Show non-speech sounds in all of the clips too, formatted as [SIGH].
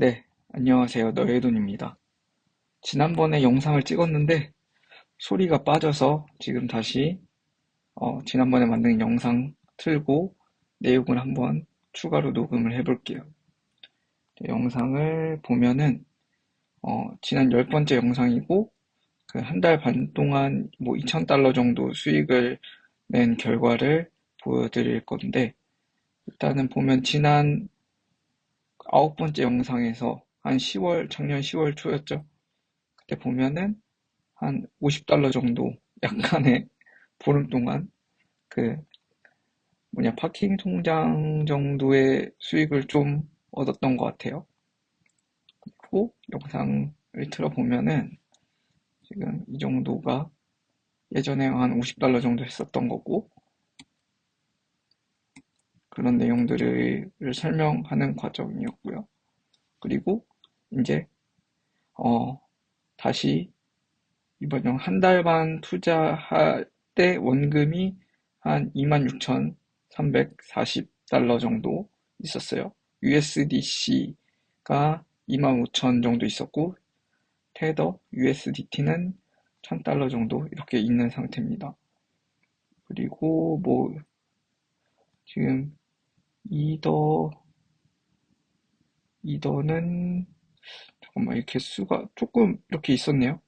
네, 안녕하세요. 너의 돈입니다. 지난번에 영상을 찍었는데 소리가 빠져서 지금 다시 어, 지난번에 만든 영상 틀고 내용을 한번 추가로 녹음을 해볼게요. 네, 영상을 보면은 어, 지난 열 번째 영상이고 그 한 달 반 동안 뭐 2,000달러 정도 수익을 낸 결과를 보여드릴 건데 일단은 보면 지난 아홉 번째 영상에서 한 10월, 작년 10월 초였죠. 그때 보면은 한 50달러 정도 약간의 [LAUGHS] 보름 동안 그 뭐냐 파킹 통장 정도의 수익을 좀 얻었던 것 같아요. 그리고 영상을 틀어보면은 지금 이 정도가 예전에 한 50달러 정도 했었던 거고 그런 내용들을 설명하는 과정이었고요. 그리고 이제 어 다시 이번 한달 반 투자할 때 원금이 한 26,340달러 정도 있었어요. USDC가 25,000 정도 있었고 테더 USDT는 1,000달러 정도 이렇게 있는 상태입니다. 그리고 뭐 지금 이더 이더는 잠깐만 이 개수가 조금 이렇게 있었네요.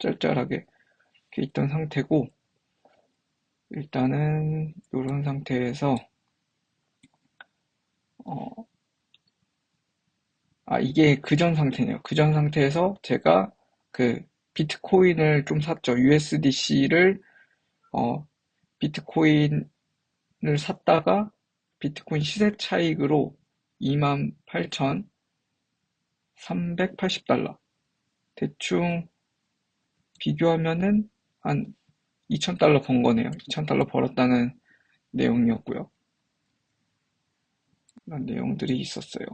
짤짤하게 이렇게 있던 상태고 일단은 이런 상태에서 어, 아 이게 그 전 상태네요. 그 전 상태에서 제가 그 비트코인을 좀 샀죠. USDC를 어, 비트코인을 샀다가 비트코인 시세 차익으로 28,380달러. 대충 비교하면은 한 2,000달러 번 거네요. 2,000달러 벌었다는 내용이었고요. 그런 내용들이 있었어요.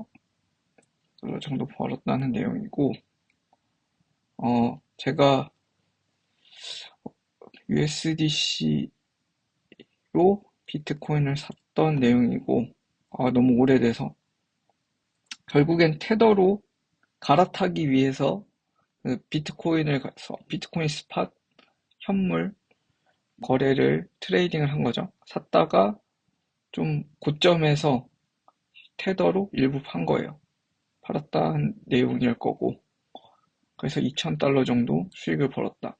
어느 정도 벌었다는 내용이고, 어, 제가 USDC로 비트코인을 샀 던 내용이고, 아, 너무 오래돼서. 결국엔 테더로 갈아타기 위해서 그 비트코인을 가서 비트코인 스팟 현물 거래를 트레이딩을 한 거죠. 샀다가 좀 고점에서 테더로 일부 판 거예요. 팔았다는 내용일 거고. 그래서 2,000달러 정도 수익을 벌었다.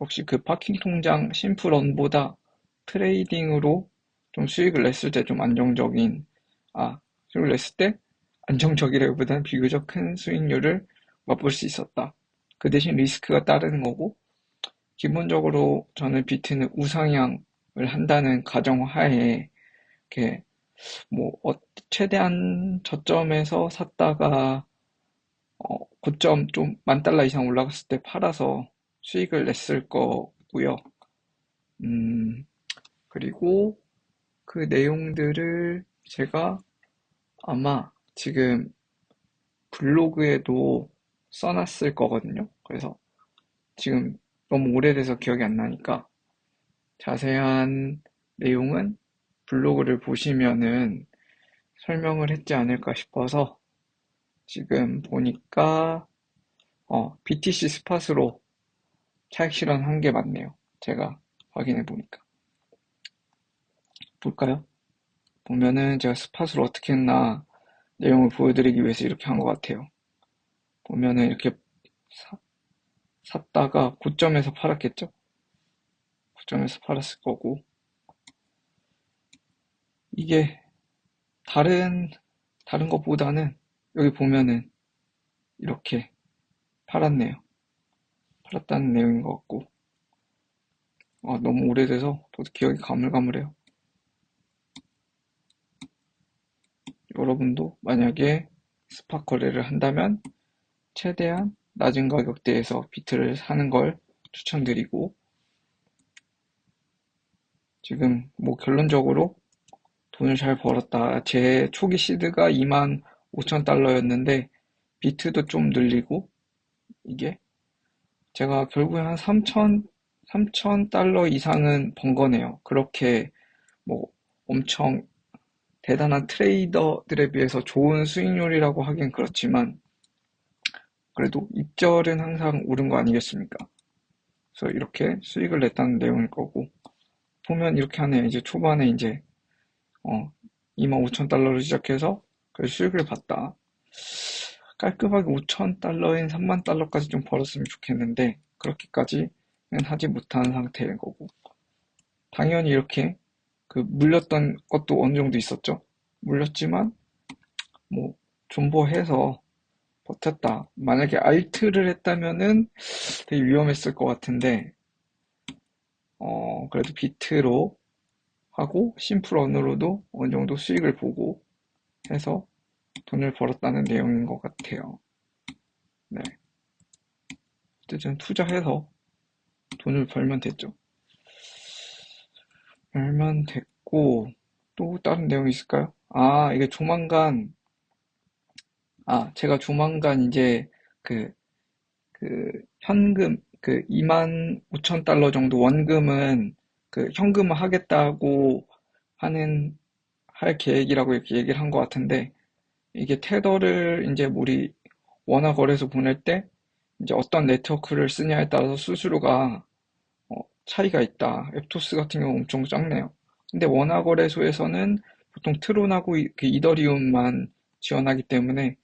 역시 그 파킹 통장 심플런보다 트레이딩으로 좀 수익을 냈을 때 좀 안정적인, 아, 수익을 냈을 때 안정적이라기보다는 비교적 큰 수익률을 맛볼 수 있었다. 그 대신 리스크가 따르는 거고, 기본적으로 저는 비트는 우상향을 한다는 가정 하에, 이렇게, 뭐, 어, 최대한 저점에서 샀다가, 어, 고점 좀 만 달러 이상 올라갔을 때 팔아서 수익을 냈을 거고요. 음, 그리고 그 내용들을 제가 아마 지금 블로그에도 써놨을 거거든요. 그래서 지금 너무 오래돼서 기억이 안 나니까 자세한 내용은 블로그를 보시면은 설명을 했지 않을까 싶어서 지금 보니까 어, BTC 스팟으로 차익 실현 한 게 맞네요. 제가 확인해 보니까. 볼까요? 보면은 제가 스팟을 어떻게 했나 내용을 보여드리기 위해서 이렇게 한 것 같아요. 보면은 이렇게 사, 샀다가 고점에서 팔았겠죠? 고점에서 팔았을 거고 이게 다른 다른 것보다는 여기 보면은 이렇게 팔았네요. 팔았다는 내용인 것 같고 아, 너무 오래돼서 또 기억이 가물가물해요. 여러분도 만약에 거래를 한다면 최대한 낮은 가격대에서 비트를 사는 걸 추천드리고 지금 뭐 결론적으로 돈을 잘 벌었다. 제 초기 시드가 2만 5천 달러였는데 비트도 좀 늘리고 이게 제가 결국에 한 3천 3천 달러 이상은 번 거네요. 그렇게 뭐 엄청 대단한 트레이더들에 비해서 좋은 수익률이라고 하긴 그렇지만 그래도 입절은 항상 오른 거 아니겠습니까? 그래서 이렇게 수익을 냈다는 내용일 거고 보면 이렇게 하네요. 이제 초반에 이제 어 25,000달러로 시작해서 그 수익을 봤다. 깔끔하게 5,000달러인 3만 달러까지 좀 벌었으면 좋겠는데 그렇게까지는 하지 못한 상태인 거고 당연히 이렇게 그 물렸던 것도 어느 정도 있었죠. 물렸지만 뭐 존버해서 버텼다. 만약에 알트를 했다면은 되게 위험했을 것 같은데 어 그래도 비트로 하고 심플 언어로도 어느 정도 수익을 보고 해서 돈을 벌었다는 내용인 것 같아요. 네. 어쨌든 투자해서 돈을 벌면 됐죠. 벌면 됐고, 또 다른 내용이 있을까요? 아, 이게 조만간, 아, 제가 조만간 이제 그, 그, 현금, 그 2만 5천 달러 정도 원금은 그 현금화 하겠다고 하는, 할 계획이라고 이렇게 얘기를 한 것 같은데, 이게 테더를 이제 우리 원화 거래소 보낼 때 이제 어떤 네트워크를 쓰냐에 따라서 수수료가 어, 차이가 있다. 앱토스 같은 경우 엄청 작네요. 근데 원화 거래소에서는 보통 트론하고 이- 그 이더리움만 지원하기 때문에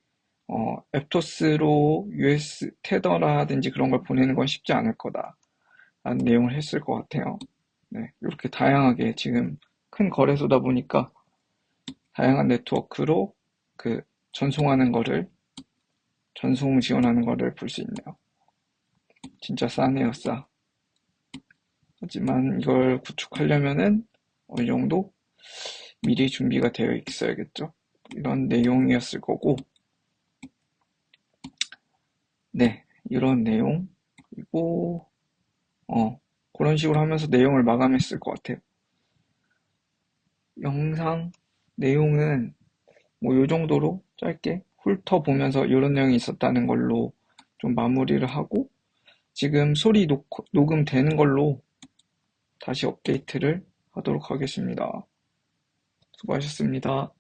어, 앱토스로 US 테더라든지 그런 걸 보내는 건 쉽지 않을 거다. 라는 내용을 했을 것 같아요. 네, 이렇게 다양하게 지금 큰 거래소다 보니까 다양한 네트워크로 그 전송하는 거를 전송 지원하는 거를 볼 수 있네요. 진짜 싸네요, 싸. 하지만 이걸 구축하려면은 어느 정도 미리 준비가 되어 있어야겠죠. 이런 내용이었을 거고, 네, 이런 내용, 그리고, 어, 그런 식으로 하면서 내용을 마감했을 것 같아요. 영상 내용은 뭐 요 정도로 짧게 훑어보면서 이런 내용이 있었다는 걸로 좀 마무리를 하고, 지금 소리 녹, 녹음되는 걸로 다시 업데이트를 하도록 하겠습니다. 수고하셨습니다.